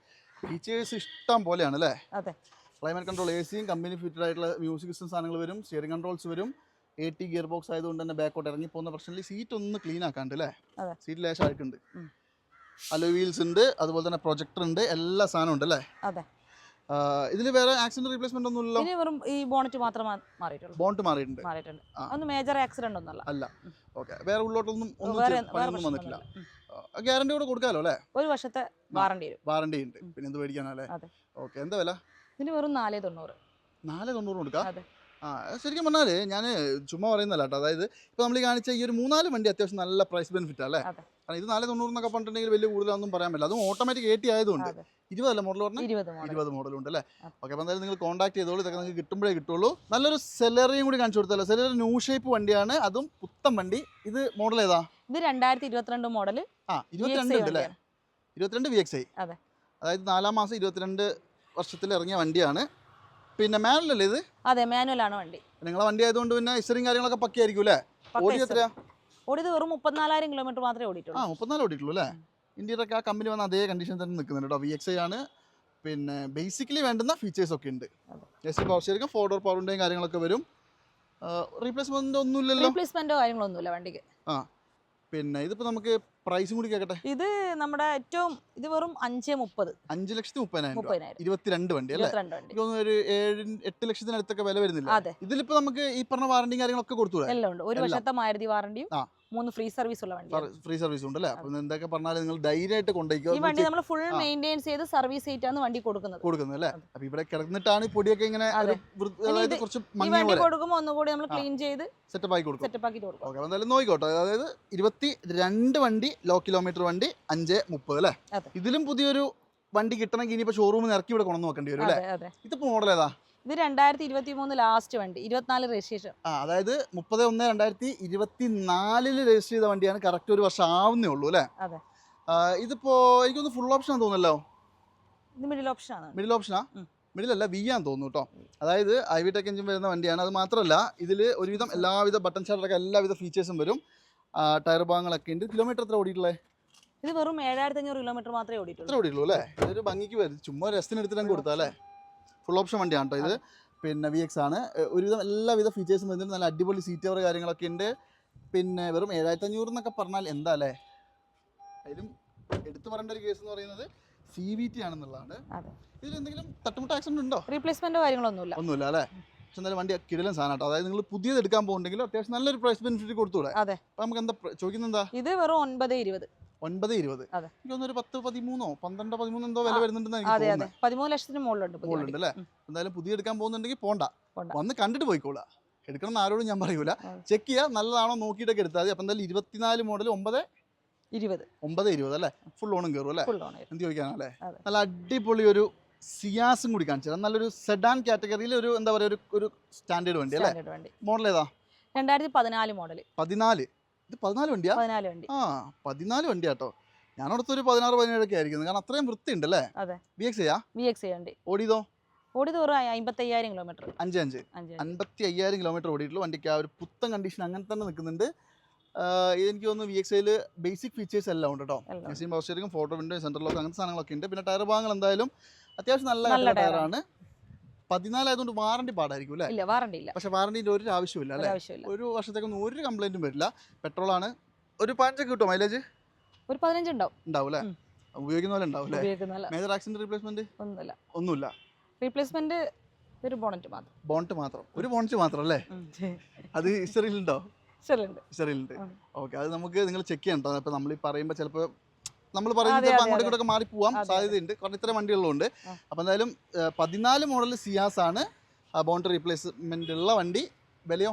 ഫീച്ചേഴ്സ് ഇഷ്ടം പോലെയാണ് അല്ലേ? അതെ. ക്ലൈമറ്റ് കൺട്രോൾ എ സിയും കമ്പനി ഫിറ്റഡ് ആയിട്ടുള്ള മ്യൂസിക് സിസ്റ്റം സാധനങ്ങൾ വരും സ്റ്റിയറിംഗ് കൺട്രോൾസ് വരും. എ ടി ഗിയർ ബോക്സ് ആയതുകൊണ്ട് തന്നെ ബാക്കോട്ട് ഇറങ്ങി പോകുന്ന പ്രശ്നമില്ല. സീറ്റ് ഒന്ന് ക്ലീൻ ആക്കാണ്ട് അല്ലേ. സീറ്റ് ലേശം ആയിട്ടുണ്ട് അലോ വീൽസ് ഉണ്ട് അതുപോലെ തന്നെ പ്രൊജക്ടർ ഉണ്ട് എല്ലാ സാധനവും ഉണ്ട് അല്ലേ? അതെ. ഇതിൽ വേറെ ആക്സിഡന്റ് റീപ്ലേസ്മെന്റ് ഒന്നും ഇല്ല ഇനി വെറും ഈ ബോണറ്റ് മാത്രം മാറിയിട്ടുള്ളൂ. ബോണ്ട് മാറിയിട്ടുണ്ട്. മാറിയിട്ടുണ്ട്. ഒന്നും മേജർ ആക്സിഡന്റ് ഒന്നും അല്ല അല്ല. ഓക്കെ വേറെ ഉള്ളോട്ടൊന്നും ഒന്നും വേറെ ചെയ്യ- വേറെ പണിയൊന്നും വന്നിട്ടില്ല. ഗ്യാരണ്ടി കൂടെ കൊടുക്കാലോ അല്ലേ? ഒരു വർഷത്തെ വാറണ്ടി വരും. വാറണ്ടി ഉണ്ട്. പിന്നെ എന്ത് മേടിക്കാനല്ലേ അതെ. ഓക്കെ എന്താ വില? ഇതിന് വെറും നാല് തൊണ്ണൂറ്. നാല് തൊണ്ണൂറ് കൊടുക്കാം? അതെ. ആ ശരിക്കും പറഞ്ഞാൽ ഞാൻ ചുമ്മാ പറയുന്നല്ല കേട്ടോ അതായത് ഇപ്പോൾ നമ്മൾ കാണിച്ച ഈ ഒരു മൂന്നാൽ വണ്ടി അത്യാവശ്യം നല്ല പ്രൈസ് ബെനിഫിറ്റ് അല്ലേ? അതെ. കാരണം ഇത് നാല് തൊണ്ണൂറ് എന്നൊക്കെ പറഞ്ഞിട്ടുണ്ടെങ്കിൽ വലിയ കൂടുതലൊന്നും പറയാൻ പറ്റില്ല. അതും ഓട്ടോമാറ്റിക് എ ടി ആയതുകൊണ്ട്. ഇരുപതല്ല മോഡൽ പറഞ്ഞാൽ ഇരുപത് മോഡൽ ഉണ്ട് മോഡലുണ്ട് അല്ലേ. ഓക്കെ അപ്പോൾ എന്തായാലും നിങ്ങൾ കോൺടാക്ട് ചെയ്തോളൂ. ഇതൊക്കെ നിങ്ങൾക്ക് കിട്ടുമ്പോഴേ കിട്ടുള്ളൂ. നല്ലൊരു സെലറിയും കൂടി കാണിച്ചു കൊടുത്തല്ലോ. സെലറി ന്യൂ ഷേപ്പ് വണ്ടിയാണ്. അതും പുത്തൻ വണ്ടി. ഇത് മോഡൽ ഏതാ? ഇത് രണ്ടായിരത്തി ഇരുപത്തിരണ്ട് മോഡൽ ആ ഇരുപത്തിരണ്ട് ഉണ്ട് അല്ലേ ഇരുപത്തിരണ്ട് വി എക്സ് ഐ അതെ. അതായത് നാലാം മാസം ഇരുപത്തിരണ്ട് വർഷത്തിൽ ഇറങ്ങിയ വണ്ടിയാണ്. പിന്നെ മാനുവൽ അല്ലേ ഇത്? അതെ മാനുവൽ ആണ് വണ്ടി. നിങ്ങളെ വണ്ടി ആയതുകൊണ്ട് പിന്നെ ഇസ്റ്ററിങ് കാര്യങ്ങളൊക്കെ പക്കയായിരിക്കും അല്ലേ? ഓടി എത്രയാ? ഓടിയത് വെറും മുപ്പത്തിനാലായിരം കിലോമീറ്റർ മാത്രമേ ഓടിയിട്ടുള്ളൂ. ആ മുപ്പത്തിനാല് ഓടിയിട്ടുള്ളൂ അല്ലേ? ഇന്ത്യയിലൊക്കെ ആ കമ്പനി വന്ന അതേ കണ്ടീഷൻ തന്നെ നിൽക്കുന്നുണ്ട് കേട്ടോ. വി എക്സ് ഐ ആണ്. പിന്നെ ബേസിക്കലി വേണ്ടുന്ന ഫീച്ചേഴ്സ് ഒക്കെ ഉണ്ട്. Just power steering four door പവറിന്റെയും കാര്യങ്ങളൊക്കെ വരും. റീപ്ലേസ്മെന്റ് ഒന്നുമില്ലല്ലോ? റീപ്ലേസ്മെന്റോ കാര്യങ്ങളൊന്നുമില്ല വണ്ടിക്ക്. ആ പിന്നെ ഇതിപ്പോൾ നമുക്ക് പ്രൈസും കൂടി കേക്കട്ടെ? ഇത് നമ്മുടെ ഏറ്റവും ഇത് വെറും അഞ്ച് മുപ്പത്. അഞ്ച് ലക്ഷത്തി മുപ്പതിനായിരം ഇരുപത്തിരണ്ട് വണ്ടി അല്ലേ? തോന്നുന്നു ഒരു ഏഴ് എട്ട് ലക്ഷത്തിനടുത്തൊക്കെ വില വരുന്നില്ല? ഇതിലിപ്പോ നമുക്ക് ഈ പറഞ്ഞ വാറണ്ടിയും കാര്യങ്ങളൊക്കെ കൊടുത്തൂടെ? എല്ലാം ഉണ്ട്. ഒരു വർഷത്തെ മാരുതി വാറണ്ടിയും മൂന്ന് ഫ്രീ സർവീസ് ഉള്ള വണ്ടി ഫ്രീ സർവീസ് ഉണ്ട് അല്ലേ? അപ്പോൾ എന്തൊക്കെ പറഞ്ഞാലും നിങ്ങൾ ധൈര്യമായിട്ട് ഈ വണ്ടി നമ്മൾ ഫുൾ. മെയിന്റെയിൻ ചെയ്ത് സർവീസ് ചെയ്തിട്ടാണ് വണ്ടി കൊടുക്കുന്നത്. കൊടുക്കുന്നത് അല്ലേ? അതെ. അപ്പൊ ഇവിടെ കിടന്നിട്ടാണ് പൊടിയൊക്കെ ഇങ്ങനെ അതായത് കുറച്ച് ഈ വണ്ടി കൊടുക്കുമ്പോൾ ഒന്നുകൂടി നമ്മൾ ക്ലീൻ ചെയ്ത് സെറ്റപ്പ് ആക്കി കൊടുക്കും. സെറ്റപ്പ് ആക്കി കൊടുക്കും. ഓക്കെ എന്തായാലും നോക്കിക്കോട്ടെ. അതായത് ഇരുപത്തി രണ്ട് വണ്ടി ലോ കിലോമീറ്റർ വണ്ടി അഞ്ച് മുപ്പത് അല്ലേ ഇതിലും പുതിയൊരു വണ്ടി കിട്ടണമെങ്കിൽ ഇനിയിപ്പോ ഷോറൂമിൽ ഇറക്കി ഇവിടെ കൊണ്ടു നോക്കേണ്ടി വരും അല്ലേ അതെ മോഡൽ ഏതാ? ഇത് രണ്ടായിരത്തി ഇരുപത്തി മൂന്ന് ലാസ്റ്റ് വണ്ടി ഇരുപത്തിനാല് രജിസ്ട്രേഷൻ ആ അതായത് മുപ്പത് ഒന്ന് രണ്ടായിരത്തി ഇരുപത്തി നാലിൽ രജിസ്റ്റർ ചെയ്ത വണ്ടിയാണ് കറക്റ്റ് ഒരു വർഷം ആവുന്നേ ഉള്ളൂ അല്ലേ ഇതിപ്പോ എനിക്കൊന്ന് ഫുൾ ഓപ്ഷൻ തോന്നുന്നല്ലോ? മിഡിൽ ഓപ്ഷൻ മിഡിൽ ഓപ്ഷനാ മിഡിൽ അല്ല വി ആന്ന് തോന്നുന്നു കേട്ടോ അതായത് ഐ വി ടെക് എഞ്ചിൻ വരുന്ന വണ്ടിയാണ്. അത് മാത്രമല്ല ഇതിൽ ഒരുവിധം എല്ലാവിധ ബട്ടൺ ഷാർട്ടൊക്കെ എല്ലാവിധ ഫീച്ചേഴ്സും വരും. ടയർ ഭാഗങ്ങളൊക്കെ ഉണ്ട്. കിലോമീറ്റർ എത്ര ഓടിയിട്ടുള്ളത് ഇത് വെറും ഏഴായിരത്തി അഞ്ഞൂറ് കിലോമീറ്റർ മാത്രമേ ഓടിയിട്ടുള്ളൂ. എത്ര ഓടിയിട്ടുള്ളൂ അല്ലേ? ഇതൊരു ഭംഗിക്ക് വരും. ചുമ്മാ രസത്തിന് എടുത്തിട്ട് കൊടുത്താ അല്ലേ? ഫുൾ ഓപ്ഷൻ വണ്ടിയാണ് കേട്ടോ ഇത്. പിന്നെ വി എക്സ് ആണ്. ഒരുവിധം എല്ലാവിധ ഫീച്ചേഴ്സും വരുന്നുണ്ട് നല്ല അടിപൊളി സീറ്റ് കവർ കാര്യങ്ങളൊക്കെ ഉണ്ട്. പിന്നെ വെറും ഏഴായിരത്തി അഞ്ഞൂറ് എന്നൊക്കെ പറഞ്ഞാൽ എന്താ അല്ലേ? അതിലും എടുത്തു പറയേണ്ട ഒരു കേസ് എന്ന് പറയുന്നത് സി വി ടി ആണെന്നുള്ളതാണ്. ഇതിൽ എന്തെങ്കിലും തട്ടുമുട്ട ആക്സിഡന്റ് ഉണ്ടോ? റീപ്ലേസ്മെന്റോ കാര്യങ്ങളൊന്നുമില്ല. ഒന്നുമില്ല അല്ലേ? പക്ഷെ എന്തായാലും വണ്ടി കിടലും സാധനം അതായത് നിങ്ങൾ പുതിയത് എടുക്കാൻ പോകുന്നുണ്ടെങ്കിൽ അത്യാവശ്യം നല്ലൊരു പ്രൈസ് ബെനിഫിറ്റ് കൊടുത്തൂടെ അതെ. അപ്പോൾ നമുക്ക് എന്താ ചോദിക്കുന്നത് എന്താ ഇത് വെറും ഒൻപത് ഇരുപത്. ഒൻപത് ഇരുപത്. അതെ. എനിക്ക് തോന്നുന്നു ഒരു പത്ത് പതിമൂന്നോ പന്ത്രണ്ടോ പതിമൂന്ന് എന്തോ വില വരുന്നുണ്ടെന്ന് പതിമൂന്ന് ലക്ഷത്തിന് മുകളിലുണ്ട് മുകളിലുണ്ട്. അല്ലേ. എന്തായാലും പുതിയ എടുക്കാൻ പോകുന്നുണ്ടെങ്കിൽ പോണ്ട. വന്ന് കണ്ടിട്ട് പോയിക്കോളാം എടുക്കണം എന്ന് ആരോടും ഞാൻ പറയൂല. ചെക്ക് ചെയ്യുക നല്ലതാണോ നോക്കിയിട്ടൊക്കെ എടുത്താൽ മതി. അപ്പം എന്തായാലും ഇരുപത്തിനാല് മോഡൽ ഒമ്പത്? ഇരുപത്. ഒമ്പത് ഇരുപത് അല്ലേ? ഫുൾ ഓണും കയറും അല്ലേ? എന്ത് ചോദിക്കാനല്ലേ. നല്ല അടിപൊളി ഒരു സിയാസും കൂടി കാണിച്ചു തരാം. നല്ലൊരു സെഡാൻ കാറ്റഗറിയിൽ ഒരു എന്താ പറയുക ഒരു ഒരു സ്റ്റാൻഡേർഡ് വണ്ടി അല്ലേ? വണ്ടി. മോഡൽ ഏതാ? രണ്ടായിരത്തി പതിനാല് മോഡൽ പതിനാല്. ഇത് പതിനാല് വണ്ടിയാ? പതിനാല് വണ്ടി. ആ പതിനാല് വണ്ടിയാട്ടോ ഞാനടുത്ത് ഒരു പതിനാറ് പതിനേഴൊക്കെ ആയിരിക്കുന്നത് കാരണം അത്രയും വൃത്തി ഉണ്ട് അല്ലേ. ബി എക്സ് ചെയ്യാ വി എക്സ് വണ്ടി. ഓടിയതോ? ഓടിയത് അമ്പത്തി അയ്യായിരം കിലോമീറ്റർ അഞ്ച് അഞ്ച്. അൻപത്തി അയ്യായിരം കിലോമീറ്റർ ഓടിയിട്ടുള്ള. വണ്ടിക്ക് ആ ഒരു പുത്തൻ കണ്ടീഷൻ അങ്ങനെ തന്നെ നിൽക്കുന്നുണ്ട്. എനിക്ക് തോന്നുന്നു വി എക്സ് ഐയിൽ ബേസിക് ഫീച്ചേഴ്സ് എല്ലാം ഉണ്ട് കേട്ടോ. Machine power steering power window central lock അങ്ങനത്തെ സാധനങ്ങളൊക്കെ ഉണ്ട്. പിന്നെ ടയർ ഭാഗങ്ങൾ എന്തായാലും അത്യാവശ്യം നല്ല ടയറാണ്. പതിനാലായതുകൊണ്ട് വാറണ്ടി പാടായിരിക്കും അല്ലേ? ഇല്ല വാറണ്ടി ഇല്ല. പക്ഷെ വാറണ്ടിന്റെ ഒരു ആവശ്യമില്ല അല്ലേ? ഒരു വർഷത്തേക്കൊന്നും ഒരു കംപ്ലൈന്റും വരില്ല. പെട്രോൾ ആണ് ഒരു പതിനഞ്ചൊക്കെ കിട്ടും മൈലേജ് ഒരു പതിനഞ്ച് ഉണ്ടാവും. ഉണ്ടാവും അല്ലേ? ഉപയോഗിക്കുന്ന പോലെ ഉണ്ടാവും അല്ലേ? മേജർ ആക്സിഡന്റ് റീപ്ലേസ്മെന്റ് ഒന്നുമില്ല. ഒന്നുമില്ല. റീപ്ലേസ്മെന്റ് ഒരു ബോണറ്റ് മാത്രം. ബോണ്ട് മാത്രം. ഒരു ബോണ്ട് മാത്രം അല്ലേ? അത് ഹിസ്റ്ററിയിലുണ്ടോ ഉണ്ടോ? ഹിസ്റ്ററിയിലുണ്ട് ഉം. ഓക്കെ അത് നമുക്ക് നിങ്ങൾ ചെക്ക് ചെയ്യണ്ടോ അപ്പോൾ നമ്മൾ ഈ പറയുമ്പോൾ ചിലപ്പോൾ നമ്മൾ പറയുന്നത് ചിലപ്പോൾ അങ്ങോട്ടും. ഇങ്ങോട്ടൊക്കെ മാറി പോവാം അതെ, അതെ. സാധ്യതയുണ്ട്. കാരണം ഇത്ര വണ്ടികളുണ്ട് അപ്പോൾ അപ്പം എന്തായാലും പതിനാല് മോഡൽ സിയാസ് ആണ് ബോണ്ട് റീപ്ലേസ്മെന്റ് ഉള്ള വണ്ടി. വിലയോ?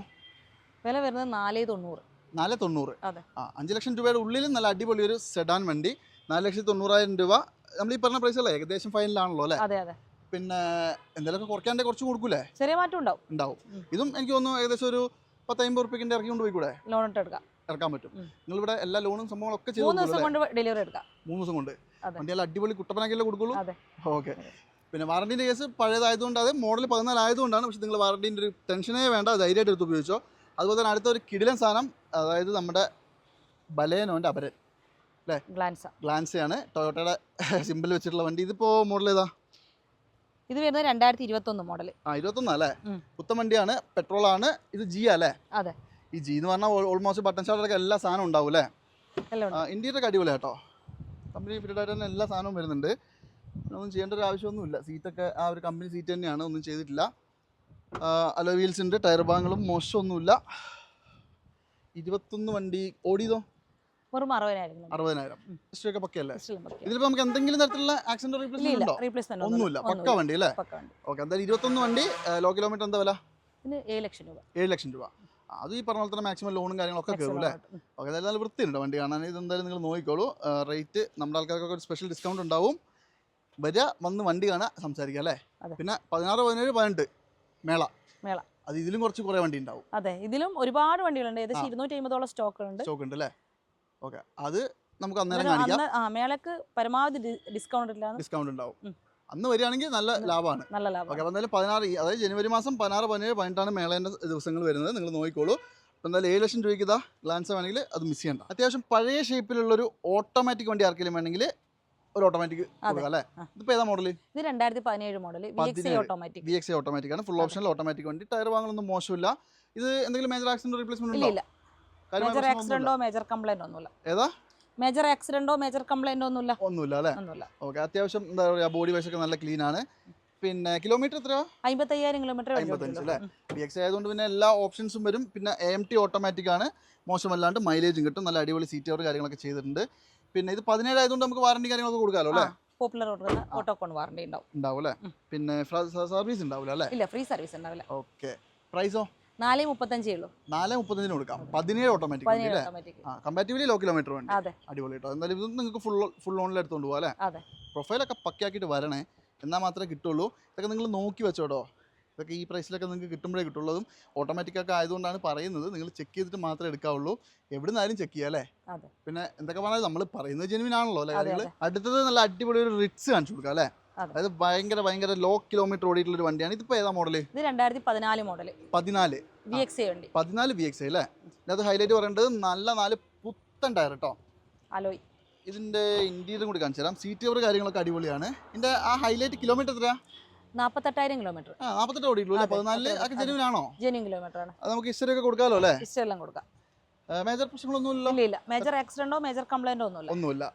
വില വരുന്നത് നാല് തൊണ്ണൂറ്. നാല് തൊണ്ണൂറ്. ആ അഞ്ച് ലക്ഷം രൂപയുടെ ഉള്ളിൽ നല്ല അടിപൊളി ഒരു സെഡാൻ വണ്ടി. നാല് ലക്ഷത്തി തൊണ്ണൂറായിരം രൂപ. നമ്മൾ ഈ പറഞ്ഞ പ്രൈസ് അല്ലേ? ഏകദേശം ഫൈനലാണല്ലോ അല്ലേ? അതെ അതെ. പിന്നെ എന്തെങ്കിലും കുറയ്ക്കാണ്ട് കുറച്ച് കൊടുക്കൂലേ? ചെറിയ മാറ്റം ഉണ്ടാവും. ഉണ്ടാവും. ഇതും എനിക്ക് തോന്നുന്നു ഏകദേശം ഒരു പത്തമ്പത് റുപ്യക്കിന്റെ ഇറക്കി കൊണ്ട് പോയിക്കൂടെ? ലോൺ ഇട്ട് എടുക്കാം. ഇറക്കാൻ പറ്റും. നിങ്ങൾ ഇവിടെ എല്ലാ ലോണും സംഭവങ്ങളൊക്കെ ചെയ്ത് മൂന്ന് ദിവസം കൊണ്ട് ഡെലിവറി എടുക്കാം. മൂന്ന് ദിവസം കൊണ്ട്. വണ്ടി നല്ല അടിപൊളി കുട്ടപ്പനാക്കിയല്ലേ കൊടുക്കുള്ളൂ. ഓക്കെ. പിന്നെ വാറണ്ടിന്റെ കേസ് പഴയതായതുകൊണ്ട് അത് മോഡൽ പതിനാലായതുകൊണ്ടാണ്. പക്ഷേ നിങ്ങൾ വാറണ്ടിന്റെ ഒരു ടെൻഷനേ വേണ്ട ധൈര്യമായിട്ട് എടുത്ത് ഉപയോഗിച്ചോ. അതുപോലെ തന്നെ അടുത്ത ഒരു കിടിലൻ സാധനം അതായത് നമ്മുടെ ബലേനോന്റെ അപരൻ. ഗ്ലാൻസ ഗ്ലാൻസയാണ് ടൊയോട്ടയുടെ സിമ്പിൾ വെച്ചിട്ടുള്ള വണ്ടി. ഇതിപ്പോൾ മോഡൽ ഏതാ? ഇത് വരുന്നത് രണ്ടായിരത്തി ഇരുപത്തി ഒന്ന് മോഡൽ ആ ഇരുപത്തൊന്നാ അല്ലേ. പുത്തൻ വണ്ടിയാണ് പെട്രോൾ ആണ് ഇത് ജി അല്ലേ? അതെ. ഈ ജി എന്ന് പറഞ്ഞാൽ ഓൾമോസ്റ്റ് ബട്ടൺ ഷാർട്ടൊക്കെ എല്ലാ സാധനവും ഉണ്ടാവും അല്ലേ? ഇന്ത്യയുടെ അടിപൊളി കേട്ടോ. കമ്പനി ഫിറ്റഡ് ആയിട്ട് തന്നെ എല്ലാ സാധനവും വരുന്നുണ്ട്. ഒന്നും ചെയ്യേണ്ട ഒരു ആവശ്യമൊന്നുമില്ല. സീറ്റൊക്കെ ആ ഒരു കമ്പനി സീറ്റ് തന്നെയാണ് ഒന്നും ചെയ്തിട്ടില്ല. അലോ വീൽസ് ഉണ്ട് ടയർ ഭാഗങ്ങളും മോശമൊന്നുമില്ല. ഇരുപത്തൊന്ന് വണ്ടി ഓടിയതോ? വെറും അറുപതിനായിരം അറുപതിനായിരം. പക്കയല്ലേ? നമുക്ക് എന്തെങ്കിലും തരത്തിലുള്ള ആക്സിഡന്റ് ഇല്ല റീപ്ലേസ്മെന്റ് ഉണ്ടോ? റീപ്ലേസ്മെന്റ് ഒന്നുമില്ല. പക്ക വണ്ടി അല്ലേ? വണ്ടി. ഓക്കെ എന്തായാലും ഇരുപത്തൊന്ന് വണ്ടി ലോ കിലോമീറ്റർ എന്താ വില? ഇതിന് ഏഴ് ലക്ഷം രൂപ. ഏഴ് ലക്ഷം രൂപ. ആ, അത് ഈ പറഞ്ഞ പോലെ തന്നെ മാക്സിമം ലോണും കാര്യങ്ങളൊക്കെ കയറും അല്ലേ? Maximum. ഉം. ഓക്കെ അതായത് നല്ല വൃത്തിയുണ്ട് വണ്ടി കാണാൻ. നിങ്ങൾ നോക്കിക്കോളൂ. റേറ്റ് നമ്മുടെ ആൾക്കാർക്കൊക്കെ ഒരു സ്പെഷ്യൽ ഡിസ്കൗണ്ട് ഉണ്ടാവും. വരിക വന്ന് വണ്ടി കാണാൻ സംസാരിക്കുക അല്ലേ. പിന്നെ പതിനാറ് പതിനേഴ് പതിനെട്ട് മേള. മേള. അത് ഇതിലും കുറച്ച് കുറേ വണ്ടി ഉണ്ടാവും. അതെ ഇതിലും ഒരുപാട് വണ്ടികളുണ്ട്. ഏകദേശം. ഇരുന്നൂറ്റി അമ്പതോളം ഉണ്ട് സ്റ്റോക്ക് ഉണ്ട് അല്ലേ ഓക്കെ. അത് നമുക്ക് അന്നേരം കാണിക്കാം. മേളക്ക് പരമാവധി ഡിസ്കൗണ്ട് ഡിസ്കൗണ്ട് ഉണ്ടാവും. അന്ന് വരികയാണെങ്കിൽ നല്ല ലാഭമാണ്. നല്ല ലാഭം. ഓക്കെ അപ്പോൾ എന്തായാലും പതിനാറ് അതായത് ജനുവരി മാസം പതിനാറ് പതിനേഴ് പതിനെട്ടാണ് മേളേന്റെ ദിവസങ്ങൾ വരുന്നത്. നിങ്ങൾ നോക്കിക്കോളൂ. അപ്പോൾ എന്തായാലും ഏഴ് ലക്ഷം രൂപയ്ക്ക് ഇതാ ഗ്ലാൻസ് വേണമെങ്കിൽ അത് മിസ് ചെയ്യണ്ട. അത്യാവശ്യം പഴയ ഷേപ്പിലുള്ളൊരു ഓട്ടോമാറ്റിക് വണ്ടി ആർക്കെങ്കിലും വേണമെങ്കിൽ ഒരു ഓട്ടോമാറ്റിക് അല്ലേ? ആ. ഇതിപ്പോൾ ഏതാ മോഡൽ ഇത് രണ്ടായിരത്തി പതിനേഴ് model V X automatic V X automatic ആണ്. ഫുൾ. ഓപ്ഷനിൽ ഓട്ടോമാറ്റിക് വണ്ടി. ടയർ വാങ്ങലൊന്നും മോശമില്ല. ഇത് എന്തെങ്കിലും മേജർ ആക്സിഡന്റ് റീപ്ലേസ്മെന്റ് ഇല്ല ഉണ്ടോ? ഇല്ല കാര്യമായ മേജർ ആക്സിഡന്റോ മേജർ കംപ്ലൈന്റ് ഒന്നുമില്ല. ഏതാ? മേജർ ആക്സിഡന്റോ മേജർ കംപ്ലൈന്റ് ഒന്നുമില്ല. ഒന്നുമില്ല അല്ലേ? ഒന്നുമില്ല. ഓക്കെ അത്യാവശ്യം എന്താ പറയുക ബോഡി വൈസ് ഒക്കെ നല്ല ക്ലീൻ ആണ്. പിന്നെ കിലോമീറ്റർ എത്രയാ? അമ്പത്തയ്യായിരം കിലോമീറ്റർ അമ്പത്തഞ്ച് അല്ലേ? ബി എക്സ് ആയതുകൊണ്ട് പിന്നെ എല്ലാ ഓപ്ഷൻസും വരും. പിന്നെ എ എം ടി ഓട്ടോമാറ്റിക് ആണ്. മോശമല്ലാണ്ട് മൈലേജും കിട്ടും. നല്ല അടിപൊളി സീറ്റ് കവർ കാര്യങ്ങളൊക്കെ ചെയ്തിട്ടുണ്ട്. പിന്നെ ഇത് പതിനേഴ് ആയതുകൊണ്ട് നമുക്ക് വാറണ്ടി കാര്യങ്ങളൊക്കെ കൊടുക്കാമല്ലോ അല്ലേ? പോപ്പുലർ കൊടുക്കുന്ന ഓട്ടോകോൺ വാറണ്ടി ഉണ്ടാവും. ഉണ്ടാവും അല്ലേ. പിന്നെ സർവീസ് ഉണ്ടാവില്ല അല്ലേ? ഇല്ല ഫ്രീ സർവീസ് ഉണ്ടാവില്ല. ഓക്കെ. പ്രൈസോ നാല് മുപ്പത്തഞ്ചേ ഉള്ളൂ. നാല് മുപ്പത്തഞ്ചിന് കൊടുക്കാം. പതിനേഴ് ഓട്ടോമാറ്റിക് വണ്ടി പതിനേഴ് അല്ലേ? ഓട്ടോമാറ്റിക് ആ ലോ കിലോമീറ്റർ വണ്ടി. അതെ. അടിപൊളി കേട്ടോ എന്തായാലും ഇത് നിങ്ങൾക്ക് ഫുൾ ഫുൾ ഓണിൽ എടുത്തോണ്ട് പോകാം അല്ലേ? അതെ. പ്രൊഫൈലൊക്കെ പക്കയാക്കിയിട്ട് വരണേ. എന്നാൽ മാത്രമേ കിട്ടുള്ളൂ. ഇതൊക്കെ നിങ്ങൾ നോക്കി വെച്ചോട്ടോ. ഇതൊക്കെ ഈ പ്രൈസിലൊക്കെ നിങ്ങൾക്ക് കിട്ടുമ്പോഴേ കിട്ടുള്ളതും ഓട്ടോമാറ്റിക് ഒക്കെ ആയതുകൊണ്ടാണ് പറയുന്നത്. നിങ്ങൾ ചെക്ക് ചെയ്തിട്ട് മാത്രമേ എടുക്കാവുള്ളൂ. എവിടെ നിന്നാലും ചെക്ക് ചെയ്യാം അല്ലേ? പിന്നെ എന്തൊക്കെ പറഞ്ഞാലും നമ്മൾ പറയുന്നത് ജെനുവിൻ ആണല്ലോ അല്ലേ കാര്യങ്ങൾ അടുത്തത് നല്ല അടിപൊളി ഒരു റിറ്റ്സ് കാണിച്ചു കൊടുക്കാം അല്ലേ. അതായത് ഭയങ്കര ഭയങ്കര ലോ കിലോമീറ്റർ ഓടിയിട്ടുള്ള ഒരു വണ്ടിയാണ്. ഇതിപ്പോ ഏതാ മോഡൽ ഇത് രണ്ടായിരത്തി പതിനാല്. മോഡൽ പതിനാല് വി എക്സ് വണ്ടി. പതിനാല് വി എക്സ് അല്ലേ? ഇതിനകത്ത് ഹൈലൈറ്റ് പറയേണ്ടത് നല്ല നാല് പുത്തൻ ടയർ കേട്ടോ അലോയ്. ഇതിന്റെ ഇന്ത്യയിലും കൂടി കാണിച്ചു തരാം. സീറ്റ് കവർ കാര്യങ്ങളൊക്കെ അടിപൊളിയാണ്. ഇതിന്റെ ആ ഹൈലൈറ്റ് കിലോമീറ്റർ എത്രയാ? നാപ്പത്തെട്ടായിരം കിലോമീറ്റർ ആ നാൽപ്പത്തെട്ട് ഓടിയിട്ടുള്ളൂ അല്ലേ? അതെ, ഒക്കെ. ജെനുവിൻ ആണോ? ജെന്യൂൻ കിലോമീറ്റർ ആണ്. അത് നമുക്ക് ഹിസ്റ്ററി ഒക്കെ കൊടുക്കാമല്ലോ അല്ലേ? എല്ലാം കൊടുക്കാം. മേജർ പ്രശ്നങ്ങളൊന്നും ഇല്ല ഇല്ല. മേജർ ആക്സിഡന്റോ മേജർ കംപ്ലൈന്റോ ഒന്നുമില്ല. ഒന്നുമില്ല.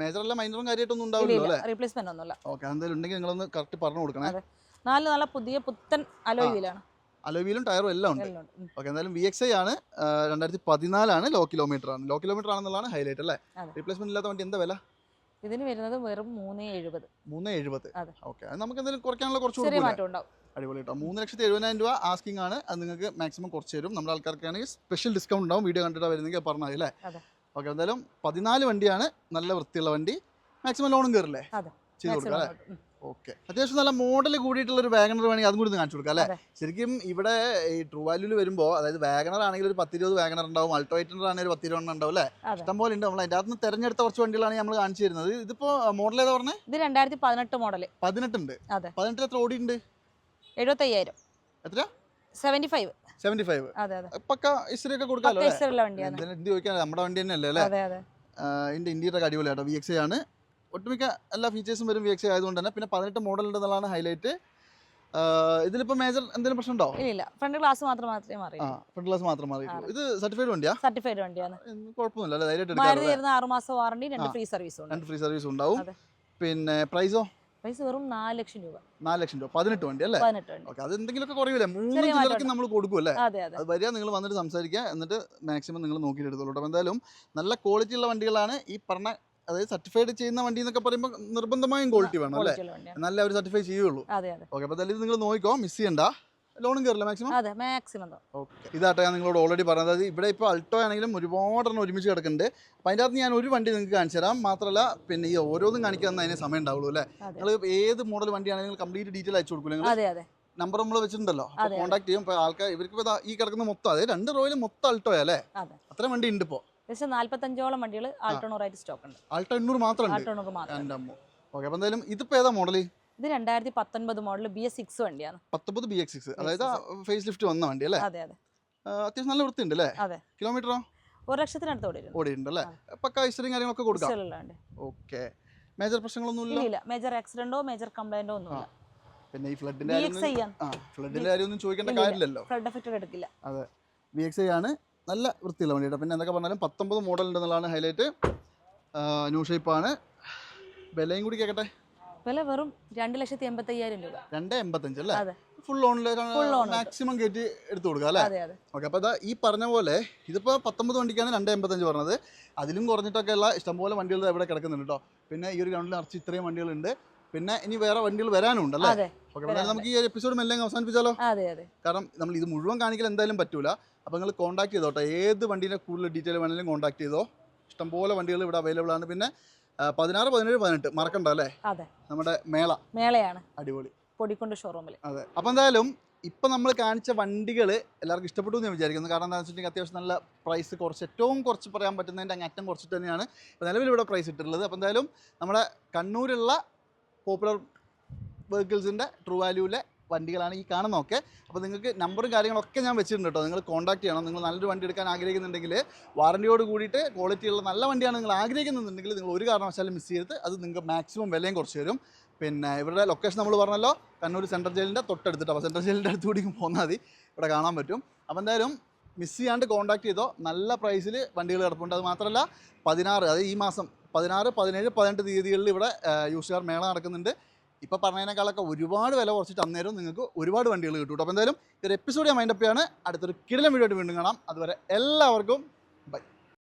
മേജർ അല്ല മൈനറും കാര്യമായിട്ടൊന്നും ഉണ്ടാവില്ല ഉണ്ടാവില്ലല്ലോ അല്ലേ? റീപ്ലേസ്മെന്റ് ഒന്നുമില്ല. ഓക്കെ എന്തായാലും ഉണ്ടെങ്കിൽ നിങ്ങൾ ഒന്ന് കറക്റ്റ് പറഞ്ഞു കൊടുക്കണേ. നാല് നല്ല പുതിയ പുത്തൻ അലോയ് ആ. വീലാണ് അലോവിയിലും ടയറും എല്ലാം ഉണ്ട്. ഓക്കേ എന്തായാലും വി എക്സ് ഐ ആണ് രണ്ടായിരത്തി പതിനാലാണ് ലോ കിലോമീറ്റർ ആണ്. ലോ കിലോമീറ്റർ ആണെന്നുള്ളതാണ് ഹൈലൈറ്റ് അല്ലേ. റീപ്ലേസ്മെന്റ് ഇല്ലാത്ത വണ്ടി എന്താ വില? ഇതിന് വരുന്നത് വെറും മൂന്ന് എഴുപത്. മൂന്ന് എഴുപത്. ഓക്കെ അത് നമുക്ക് എന്തെങ്കിലും കുറയ്ക്കാനുള്ള കുറച്ച്? മാറ്റം ഉണ്ടാവും. അടിപൊളി കേട്ടോ. മൂന്ന് ലക്ഷത്തി എഴുപതിനായിരം രൂപ ആസ്കിംഗ് ആണ്. അത് നിങ്ങൾക്ക് മാക്സിമം കുറച്ച് തരും. നമ്മുടെ ആൾക്കാർക്കാണെങ്കിൽ സ്പെഷ്യൽ ഡിസ്കൗണ്ട് ഉണ്ടാവും. വീഡിയോ കണ്ടിട്ട് വരുന്നെങ്കിൽ പറഞ്ഞാൽ അല്ലേ. ഓക്കെ എന്തായാലും പതിനാല് വണ്ടിയാണ് നല്ല വൃത്തിയുള്ള വണ്ടി. മാക്സിമം ലോണും കയറില്ലേ. ചെയ്ത് കൊടുക്കാം അല്ലേ? ഓക്കെ. അത്യാവശ്യം നല്ല മോഡൽ കൂടിയിട്ടുള്ള ഒരു വാഗണർ വേണമെങ്കിൽ അതും കൂടി കാണിച്ചു കൊടുക്കാം അല്ലേ? ശരിക്കും ഇവിടെ ഈ ട്രൂ വാല്യൂൽ വരുമ്പോൾ അതായത് വാഗണർ ആണെങ്കിൽ ഒരു പത്തിരുപത് വാഗണർ ഉണ്ടാവും അൾട്ടോ എയ്റ്റർ ആണെങ്കിൽ ഒരു പത്തിരുപത് ഉണ്ടാവും അല്ലേ? ഇഷ്ടംപോലെ ഇഷ്ടം പോലെ ഉണ്ട് നമ്മൾ അതിന്റെ അകത്ത് തെരഞ്ഞെടുത്ത കുറച്ച് വണ്ടികളാണ് നമ്മൾ കാണിച്ചു തരുന്നത്. ഇതിപ്പോ മോഡൽ ഏതാ പറഞ്ഞത് ഇത് രണ്ടായിരത്തി പതിനെട്ട് മോഡൽ പതിനെട്ടുണ്ട് പതിനെട്ടിൽ എത്ര ഓടിയുണ്ട് എഴുപത്തയ്യായിരം. എത്ര? സെവന്റി ഫൈവ് സെവന്റി ഫൈവ് പക്ക ഇസ്ത്രി ഒക്കെ കൊടുക്കാമല്ലോ അല്ലേ? വണ്ടിയാണ്. ചോദിക്കാൻ നമ്മുടെ വണ്ടി തന്നെയല്ലേ അല്ലേ? അതെ അതെ. ഇതിന്റെ ഇന്റീരിയർ അടിപൊളി കേട്ടോ വി എക്സ് ആണ്. ഒട്ടുമിക്ക എല്ലാ ഫീച്ചേഴ്സും വരും വി എക്സ് ആയതുകൊണ്ട് തന്നെ. പിന്നെ പതിനെട്ട് മോഡൽ ഉണ്ടെന്നുള്ളതാണ് ഹൈലൈറ്റ് ഇതിലിപ്പോ മേജർ എന്തെങ്കിലും പ്രശ്നമുണ്ടോ? ഇല്ല ഇല്ല. ഫ്രണ്ട് ഗ്ലാസ് മാത്രം മാത്രമേ മാറിയുള്ളൂ ഫ്രണ്ട് ഗ്ലാസ് മാത്രം മാറിയിട്ടുള്ളൂ. ഇത് സർട്ടിഫൈഡ് വണ്ടിയാ? സർട്ടിഫൈഡ് വണ്ടിയാണ്. കുഴപ്പമൊന്നുമില്ല അല്ലേ? ധൈര്യമായിട്ട് എടുക്കാം ആറ് മാസം വാറണ്ടി രണ്ട് ഫ്രീ സർവീസ് ഉണ്ട്. രണ്ട് ഫ്രീ സർവീസ് ഉണ്ടാവും. പിന്നെ പ്രൈസോ പൈസ വെറും നാല് ലക്ഷം രൂപ. നാല് ലക്ഷം രൂപ. പതിനെട്ട് വണ്ടി അല്ലേ? പതിനെട്ട് വണ്ടി. ഓക്കെ അത് എന്തെങ്കിലുമൊക്കെ കുറയില്ലേ മൂന്ന് ജില്ലകൾക്ക് നമ്മൾ കൊടുക്കും അല്ലേ? അതെ വരിക നിങ്ങൾ വന്നിട്ട് സംസാരിക്കുക എന്നിട്ട് മാക്സിമം നിങ്ങൾ നോക്കിയിട്ട് എടുത്തോളൂ കേട്ടോ. എന്തായാലും നല്ല ക്വാളിറ്റി ഉള്ള വണ്ടികളാണ് ഈ പറഞ്ഞ അതായത് സർട്ടിഫൈഡ് ചെയ്യുന്ന വണ്ടി എന്നൊക്കെ പറയുമ്പോൾ നിർബന്ധമായും ക്വാളിറ്റി വേണം അല്ലേ? നല്ല എന്നാലേ അവർ സർട്ടിഫൈ ചെയ്യുള്ളൂ. ഓക്കെ അപ്പോൾ എന്തായാലും നിങ്ങൾ നോക്കിക്കോ മിസ് ചെയ്യണ്ട. ലോണും കയറില്ല മാക്സിമം അതെ മാക്സിമം ഓക്കെ ഇതാട്ടെ ഞാൻ നിങ്ങളോട് ഓൾറെഡി പറഞ്ഞത്. അതായത് ഇവിടെ ഇപ്പോൾ അൾട്ടോ ആണെങ്കിലും ഒരുപാടെണ്ണം ഒരുമിച്ച് കിടക്കുന്നുണ്ട്. അപ്പം അതിന്റെ അകത്ത് ഞാൻ ഒരു വണ്ടി നിങ്ങൾക്ക് കാണിച്ചു തരാം. മാത്രമല്ല പിന്നെ ഈ ഓരോന്നും കാണിക്കാൻ അതിന് സമയം ഉണ്ടാവുള്ളൂ അല്ലേ? നിങ്ങൾ ഏത് മോഡൽ വണ്ടിയാണെങ്കിലും കംപ്ലീറ്റ് ഡീറ്റെയിൽ അയച്ചു കൊടുക്കും നിങ്ങൾ? അതെ അതെ. നമ്പർ നമ്മൾ വെച്ചിട്ടുണ്ടല്ലോ. കോൺടാക്ട് ചെയ്യും. ആൾക്കാർ ഇവർക്ക് ഈ കിടക്കുന്ന മൊത്തം അതെ രണ്ട് റോയിൽ മൊത്തം അൾട്ടോ അല്ലേ? അതെ. അത്രയും വണ്ടി ഉണ്ട് ഇപ്പോൾ ഏകദേശം നാല്പത്തഞ്ചോളം വണ്ടികൾ ആയിട്ട് സ്റ്റോക്ക് ഉണ്ട്. ആൾട്ടോ എണ്ണൂറ് മാത്രം ഓക്കെ അപ്പോൾ എന്തായാലും ഇതിപ്പോൾ ഏതാ മോഡൽ ഇത് രണ്ടായിരത്തി പത്തൊൻപത് മോഡൽ ബി എസ് സിക്സ് വണ്ടിയാണ്. പത്തൊമ്പത് ബി എക്സ് സിക്സ് അതായത് ഫേസ് ലിഫ്റ്റ് വന്ന വണ്ടി അല്ലേ? അതെ അതെ. അത്യാവശ്യം നല്ല വൃത്തിയുണ്ട് അല്ലേ? അതെ. കിലോമീറ്ററോ? ഒരു ലക്ഷത്തിനടുത്ത് ഓടിയിരുന്നു ഓടിയിട്ടുണ്ട് അല്ലേ? പക്ക ഹിസ്റ്ററിയും കാര്യങ്ങളൊക്കെ കൊടുക്കാം. ഓക്കെ. മേജർ പ്രശ്നങ്ങളൊന്നും ഇല്ല മേജർ ആക്സിഡന്റോ മേജർ കംപ്ലൈന്റോ ഒന്നുമില്ല. പിന്നെ ഈ ഫ്ലഡിന്റെ ഫ്ലഡിന്റെ കാര്യമൊന്നും ചോദിക്കേണ്ട. കാര്യമില്ലല്ലോ. ഫ്ലഡ് എഫക്റ്റ് എടുക്കില്ല. ബി എക്സ് ഐ ആണ് നല്ല വൃത്തിയുള്ള വണ്ടിയുടെ പിന്നെ എന്തൊക്കെ പറഞ്ഞാലും പത്തൊമ്പത് മോഡൽ ഉണ്ടെന്നുള്ളതാണ് ഹൈലൈറ്റ് ന്യൂ ഷേപ്പാണ് വിലയും കൂടി കേൾക്കട്ടെ വില വെറും രണ്ട് ലക്ഷത്തി എൺപത്തി അയ്യായിരം രൂപ രണ്ട് എൺപത്തഞ്ച് അല്ലേ അതെ ഫുൾ Full മാക്സിമം കയറ്റി എടുത്തു കൊടുക്കുക അല്ലേ? ഓക്കെ അപ്പോൾ അതാ ഈ പറഞ്ഞ പോലെ ഇതിപ്പോ പത്തൊമ്പത് വണ്ടിക്കാണ് രണ്ട് എൺപത്തഞ്ച് പറഞ്ഞത്. അതിലും കുറഞ്ഞിട്ടൊക്കെ ഉള്ള ഇഷ്ടംപോലെ വണ്ടികൾ ഇവിടെ കിടക്കുന്നുണ്ട് കേട്ടോ പിന്നെ ഈ ഒരു ഗ്രൗണ്ടിൽ നിറച്ച് ഇത്രയും വണ്ടികളുണ്ട്. പിന്നെ ഇനി വേറെ വണ്ടികൾ വരാനും ഉണ്ടല്ലേ അതെ ഓക്കെ എന്തായാലും നമുക്ക് ഈ എപ്പിസോഡ് മെല്ലെ അവസാനിപ്പിച്ചാലോ? കാരണം നമ്മൾ ഇത് മുഴുവൻ കാണിക്കൽ എന്തായാലും പറ്റൂല. അപ്പോൾ നിങ്ങൾ കോൺടാക്ട് ചെയ്തോട്ടെ ഏത് വണ്ടീനെ കൂടുതൽ ഡീറ്റെയിൽ വേണമെങ്കിലും കോൺടാക്ട് ചെയ്തോ. ഇഷ്ടംപോലെ വണ്ടികൾ ഇവിടെ അവൈലബിൾ ആണ്. പിന്നെ പതിനാറ് പതിനേഴ് പതിനെട്ട് മറക്കണ്ട അല്ലേ? അതെ. നമ്മുടെ മേള. മേളയാണ്. അടിപൊളി. പൊടിക്കൊണ്ട് ഷോറൂമിൽ അതെ. അപ്പോൾ എന്തായാലും ഇപ്പം നമ്മൾ കാണിച്ച വണ്ടികൾ എല്ലാവർക്കും ഇഷ്ടപ്പെട്ടു എന്ന് വിചാരിക്കുന്നു. കാരണം എന്താണെന്ന് വെച്ചിട്ടുണ്ടെങ്കിൽ അത്യാവശ്യം നല്ല പ്രൈസ് കുറച്ച് ഏറ്റവും കുറച്ച് പറയാൻ പറ്റുന്നതിന്റെ അങ്ങ് അറ്റം കുറച്ചിട്ട് തന്നെയാണ് ഇപ്പോൾ നിലവിൽ ഇവിടെ പ്രൈസ് ഇട്ടിട്ടുള്ളത്. അപ്പോൾ എന്തായാലും നമ്മുടെ കണ്ണൂരുള്ള പോപ്പുലർ വെഹിക്കിൾസിന്റെ ട്രൂ വാല്യൂവിലെ വണ്ടികളാണ് ഈ കാണുന്നതൊക്കെ. അപ്പോൾ നിങ്ങൾക്ക് നമ്പറും കാര്യങ്ങളൊക്കെ ഞാൻ വെച്ചിട്ടുണ്ട് കേട്ടോ നിങ്ങൾ കോൺടാക്ട് ചെയ്യണം. നിങ്ങൾ നല്ലൊരു വണ്ടി എടുക്കാൻ ആഗ്രഹിക്കുന്നുണ്ടെങ്കിൽ വാറണ്ടിയോട് കൂടിയിട്ട് ക്വാളിറ്റിയുള്ള നല്ല വണ്ടിയാണ് നിങ്ങൾ ആഗ്രഹിക്കുന്നുണ്ടെങ്കിൽ നിങ്ങൾ ഒരു കാരണവശാലും മിസ് ചെയ്ത് അത് നിങ്ങൾക്ക് മാക്സിമം വിലയും കുറച്ച് തരും. പിന്നെ ഇവരുടെ ലൊക്കേഷൻ നമ്മൾ പറഞ്ഞല്ലോ കണ്ണൂർ സെൻട്രൽ ജയിലിന്റെ തൊട്ടടുത്തിട്ട് അപ്പോൾ സെൻട്രൽ ജയിലിന്റെ അടുത്ത് കൂടി പോന്നാൽ മതി. ഇവിടെ കാണാൻ പറ്റും. അപ്പോൾ എന്തായാലും മിസ് ചെയ്യാണ്ട് കോൺടാക്ട് ചെയ്തോ. നല്ല പ്രൈസിൽ വണ്ടികൾ കിടപ്പുണ്ട്. അത് മാത്രമല്ല പതിനാറ് അതായത് ഈ മാസം പതിനാറ് പതിനേഴ് പതിനെട്ട് തീയതികളിൽ ഇവിടെ യൂസ് കാർ മേള നടക്കുന്നുണ്ട്. ഇപ്പോൾ പറഞ്ഞതിനേക്കാളൊക്കെ ഒരുപാട് വില കുറച്ചിട്ട് അന്നേരം നിങ്ങൾക്ക് ഒരുപാട് വണ്ടികൾ കിട്ടും അപ്പോൾ എന്തായാലും ഒരു എപ്പിസോഡ് ഞാൻ മൈൻഡപ്പ് ചെയ്യാണ്. അടുത്തൊരു കിടിലം വീഡിയോ ആയിട്ട് വീണ്ടും കാണാം. അതുവരെ എല്ലാവർക്കും ബൈ